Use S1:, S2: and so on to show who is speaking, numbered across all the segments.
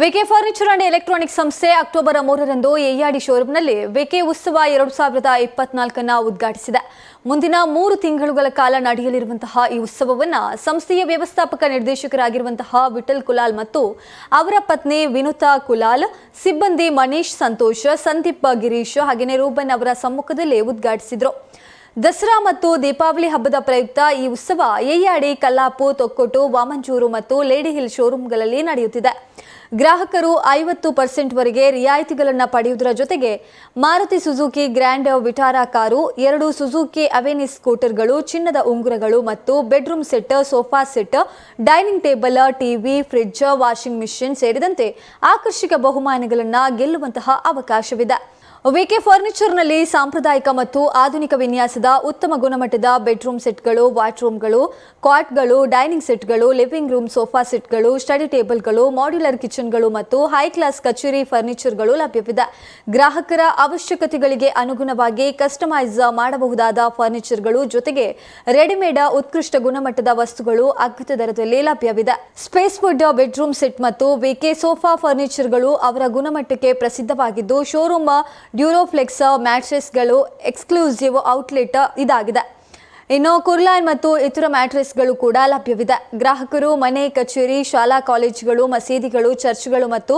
S1: VK furniture and electronic ಸಂಸ್ಥೆ October ಮೂರರಂದು ಎಐಡಿ ಶೋರೂಮ್ನಲ್ಲಿ ವಿಕೆ ಉತ್ಸವ ಎರಡು ಸಾವಿರದ ಇಪ್ಪತ್ನಾಲ್ಕನ್ನ ಉದ್ಘಾಟಿಸಿದೆ. ಮುಂದಿನ ಮೂರು ತಿಂಗಳುಗಳ ಕಾಲ ನಡೆಯಲಿರುವಂತಹ ಈ ಉತ್ಸವವನ್ನು ಸಂಸ್ಥೆಯ ವ್ಯವಸ್ಥಾಪಕ ನಿರ್ದೇಶಕರಾಗಿರುವಂತಹ ವಿಠಲ್ ಕುಲಾಲ್ ಮತ್ತು ಅವರ ಪತ್ನಿ ವಿನುತಾ ಕುಲಾಲ್, ಸಿಬ್ಬಂದಿ ಮನೀಶ್ ಸಂತೋಷ್, ಸಂದೀಪ್ ಗಿರೀಶ್ ಹಾಗೆಯೇ ರೂಬನ್ ಅವರ ಸಮ್ಮುಖದಲ್ಲಿ ಉದ್ಘಾಟಿಸಿದರು. ದಸರಾ ಮತ್ತು ದೀಪಾವಳಿ ಹಬ್ಬದ ಪ್ರಯುಕ್ತ ಈ ಉತ್ಸವ ಎಯ್ಯಾಡಿ ಕಲ್ಲಾಪು, ತೊಕ್ಕೊಟ್ಟು, ವಾಮಂಜೂರು ಮತ್ತು ಲೇಡಿ ಹಿಲ್ ಶೋರೂಮ್ಗಳಲ್ಲಿ ನಡೆಯುತ್ತಿದೆ. ಗ್ರಾಹಕರು ಐವತ್ತು ಪರ್ಸೆಂಟ್ವರೆಗೆ ರಿಯಾಯಿತಿಗಳನ್ನು ಪಡೆಯುವುದರ ಜೊತೆಗೆ Maruti Suzuki Grand Vitara car, ಎರಡು ಸುಜುಕಿ ಅವೆನಿಸ್ ಸ್ಕೂಟರ್ಗಳು, ಚಿನ್ನದ ಉಂಗುರಗಳು ಮತ್ತು bedroom set, sofa set, dining table, TV, fridge, washing machine ಸೇರಿದಂತೆ ಆಕರ್ಷಕ ಬಹುಮಾನಗಳನ್ನು ಗೆಲ್ಲುವಂತಹ ಅವಕಾಶವಿದೆ. ವಿಕೆ ಫರ್ನಿಚರ್ನಲ್ಲಿ ಸಾಂಪ್ರದಾಯಿಕ ಮತ್ತು ಆಧುನಿಕ ವಿನ್ಯಾಸದ ಉತ್ತಮ ಗುಣಮಟ್ಟದ ಬೆಡ್ರೂಮ್ ಸೆಟ್ಗಳು ವಾಟ್ರೂಮ್ಗಳು ಕಾಟ್ಗಳು ಡೈನಿಂಗ್ ಸೆಟ್ಗಳು, ಲಿವಿಂಗ್ ರೂಮ್, ಸೋಫಾ ಸೆಟ್ಗಳು, ಸ್ಟಡಿ ಟೇಬಲ್ಗಳು, ಮಾಡ್ಯುಲರ್ ಕಿಚನ್ಗಳು ಮತ್ತು ಹೈ ಕ್ಲಾಸ್ ಕಚೇರಿ ಫರ್ನಿಚರ್ಗಳು ಲಭ್ಯವಿದೆ. ಗ್ರಾಹಕರ ಅವಶ್ಯಕತೆಗಳಿಗೆ ಅನುಗುಣವಾಗಿ ಕಸ್ಟಮೈಸ್ ಮಾಡಬಹುದಾದ ಫರ್ನಿಚರ್ಗಳು ಜೊತೆಗೆ ರೆಡಿಮೇಡ್ ಉತ್ಕೃಷ್ಟ ಗುಣಮಟ್ಟದ ವಸ್ತುಗಳು ಅಗ್ಗದ ದರದಲ್ಲಿ ಲಭ್ಯವಿದೆ. ಸ್ಪೇಸ್ ವುಡ್ ಬೆಡ್ರೂಮ್ ಸೆಟ್ ಮತ್ತು ವಿಕೆ ಸೋಫಾ ಫರ್ನಿಚರ್ಗಳು ಅವರ ಗುಣಮಟ್ಟಕ್ಕೆ ಪ್ರಸಿದ್ಧವಾಗಿದ್ದು, ಶೋರೂಮ್ ಡ್ಯೂರೋಫ್ಲೆಕ್ಸ್ ಮ್ಯಾಟ್ರೆಸ್ಗಳು ಎಕ್ಸ್ಕ್ಲೂಸಿವ್ ಔಟ್ಲೆಟ್ ಇದಾಗಿದೆ. ಇನ್ನು ಕುರ್ಲಾನ್ ಮತ್ತು ಇತರ ಮ್ಯಾಟ್ರೆಸ್ಗಳು ಕೂಡ ಲಭ್ಯವಿದೆ. ಗ್ರಾಹಕರು, ಮನೆ, ಕಚೇರಿ, ಶಾಲಾ ಕಾಲೇಜುಗಳು, ಮಸೀದಿಗಳು, ಚರ್ಚ್ಗಳು ಮತ್ತು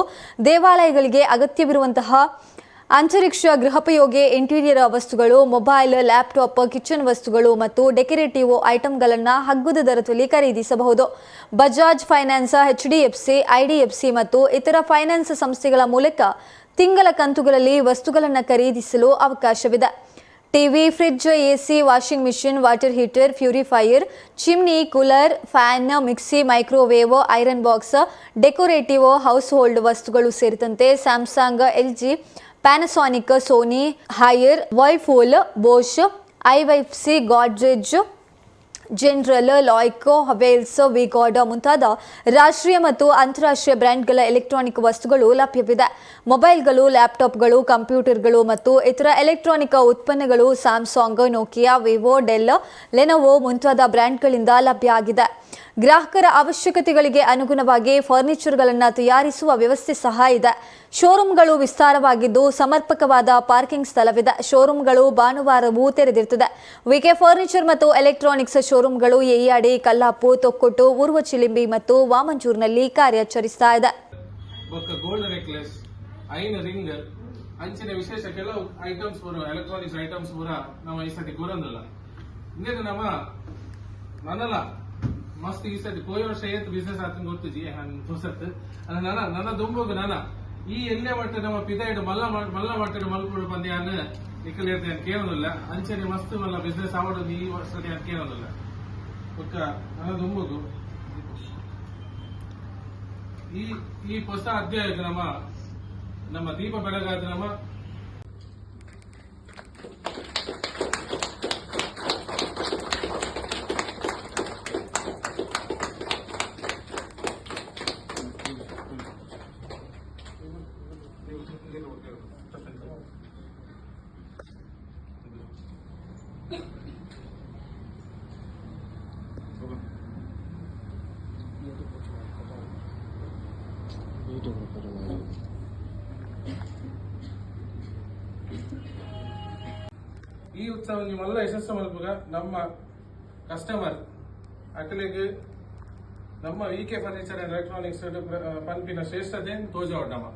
S1: ದೇವಾಲಯಗಳಿಗೆ ಅಗತ್ಯವಿರುವಂತಹ ಅಂತರಿಕ್ಷ ಗೃಹೋಪಯೋಗಿ ಇಂಟೀರಿಯರ್ ವಸ್ತುಗಳು, ಮೊಬೈಲ್, ಲ್ಯಾಪ್ಟಾಪ್, ಕಿಚನ್ ವಸ್ತುಗಳು ಮತ್ತು ಡೆಕೋರೇಟಿವ್ ಐಟಂಗಳನ್ನು ಹಗ್ಗದ ದರದಲ್ಲಿ ಖರೀದಿಸಬಹುದು. ಬಜಾಜ್ ಫೈನಾನ್ಸ್ ಎಚ್ಡಿಎಫ್ಸಿ ಐಡಿಎಫ್ಸಿ ಮತ್ತು ಇತರ ಫೈನಾನ್ಸ್ ಸಂಸ್ಥೆಗಳ ಮೂಲಕ ತಿಂಗಳ ಕಂತುಗಳಲ್ಲಿ ವಸ್ತುಗಳನ್ನು ಖರೀದಿಸಲು ಅವಕಾಶವಿದೆ. TV fridge AC washing machine water heater purifier chimney cooler fan mixie microwave iron box decorative household ವಸ್ತುಗಳು ಸೇರಿದಂತೆ Samsung LG Panasonic Sony Haier Whirlpool Bosch ಐವೈಫ್ಸಿ Godrej General ಲಾಯ್ಕೋ ಹವೇಲ್ಸ್ V-Guard ಮುಂತಾದ ರಾಷ್ಟ್ರೀಯ ಮತ್ತು ಅಂತಾರಾಷ್ಟ್ರೀಯ ಬ್ರ್ಯಾಂಡ್ಗಳ ಎಲೆಕ್ಟ್ರಾನಿಕ್ ವಸ್ತುಗಳು ಲಭ್ಯವಿದೆ. ಮೊಬೈಲ್ಗಳು ಲ್ಯಾಪ್ಟಾಪ್ಗಳು ಕಂಪ್ಯೂಟರ್ಗಳು ಮತ್ತು ಇತರ ಎಲೆಕ್ಟ್ರಾನಿಕ್ ಉತ್ಪನ್ನಗಳು Samsung Nokia Vivo Dell Lenovo ಮುಂತಾದ ಬ್ರ್ಯಾಂಡ್ಗಳಿಂದ ಲಭ್ಯ ಆಗಿದೆ. ಗ್ರಾಹಕರ ಅವಶ್ಯಕತೆಗಳಿಗೆ ಅನುಗುಣವಾಗಿ ಫರ್ನಿಚರ್ಗಳನ್ನು ತಯಾರಿಸುವ ವ್ಯವಸ್ಥೆ ಸಹ ಇದೆ. ಶೋರೂಮ್ಗಳು ವಿಸ್ತಾರವಾಗಿದ್ದು ಸಮರ್ಪಕವಾದ ಪಾರ್ಕಿಂಗ್ ಸ್ಥಳವಿದೆ. ಶೋರೂಮ್ಗಳು ಭಾನುವಾರವೂ ತೆರೆದಿರುತ್ತದೆ. ವಿಕೆ ಫರ್ನಿಚರ್ ಮತ್ತು ಎಲೆಕ್ಟ್ರಾನಿಕ್ಸ್ ಶೋರೂಮ್ಗಳು ಎಯ್ಯಾಡಿ ಕಲ್ಲಾಪು, ತೊಕ್ಕೊಟ್ಟು, ಊರ್ವ ಚಿಲಿಂಬಿ ಮತ್ತು ವಾಮಂಜೂರ್ನಲ್ಲಿ ಕಾರ್ಯಾಚರಿಸ್ತಾ ಇದೆ.
S2: ಮಸ್ತ್ ಈ ಸತಿ ಕೋಯಿ ವರ್ಷ ಏತ್ ಬಿಸ್ನೆಸ್ ಆತನ ಗೊತ್ತುಜಿ ಹೊಸತ್ ಅಲ್ಲ ನನ್ನ ನನ್ನ ನನ. ನನ್ನ ಈ ಎಲ್ಲೇ ಮಟ್ಟ ನಮ್ಮ ಪಿದಾಯ್ಡು ಮಲ್ಲ ಮಲ್ಲ ಮಲ್ಲ ಮಟ್ಟದ ಮಲ್ಪುಡು ಪಂದ್ಯಾನ ನಿಕ್ಕಲ್ ಇರ್ತೇನೆ ಕೇಳೋದಿಲ್ಲ. ಅಂಚನೆ ಮಸ್ತ್ ಮಲ್ಲ ಬಿಸ್ನೆಸ್ ಆವಡೋದು ಈ ವರ್ಷದ ಕೇಳೋದಿಲ್ಲ. ಪಕ್ಕ ನನ್ನ ದುಂಬುಗು ಈ ಈ ಹೊಸ ಅಧ್ಯಾಯಕ್ಕೆ ನಮ್ಮ ನಮ್ಮ ದೀಪ ಬೆಳಗಾದ ನಮ್ಮ ಈ ಉತ್ಸವ ನಿಮ್ಮೆಲ್ಲ ಯಶಸ್ಸು ಮಲ್ಪುಗ ನಮ್ಮ ಕಸ್ಟಮರ್ ಅಕಲಿಗೆ ನಮ್ಮ ವಿ ಕೆ ಫರ್ನಿಚರ್ ಎಲೆಕ್ಟ್ರಾನಿಕ್ಸ್ ಪಂಪಿನ ಶ್ರೇಷ್ಠತೆ ತೋಜ ನಮ್ಮ.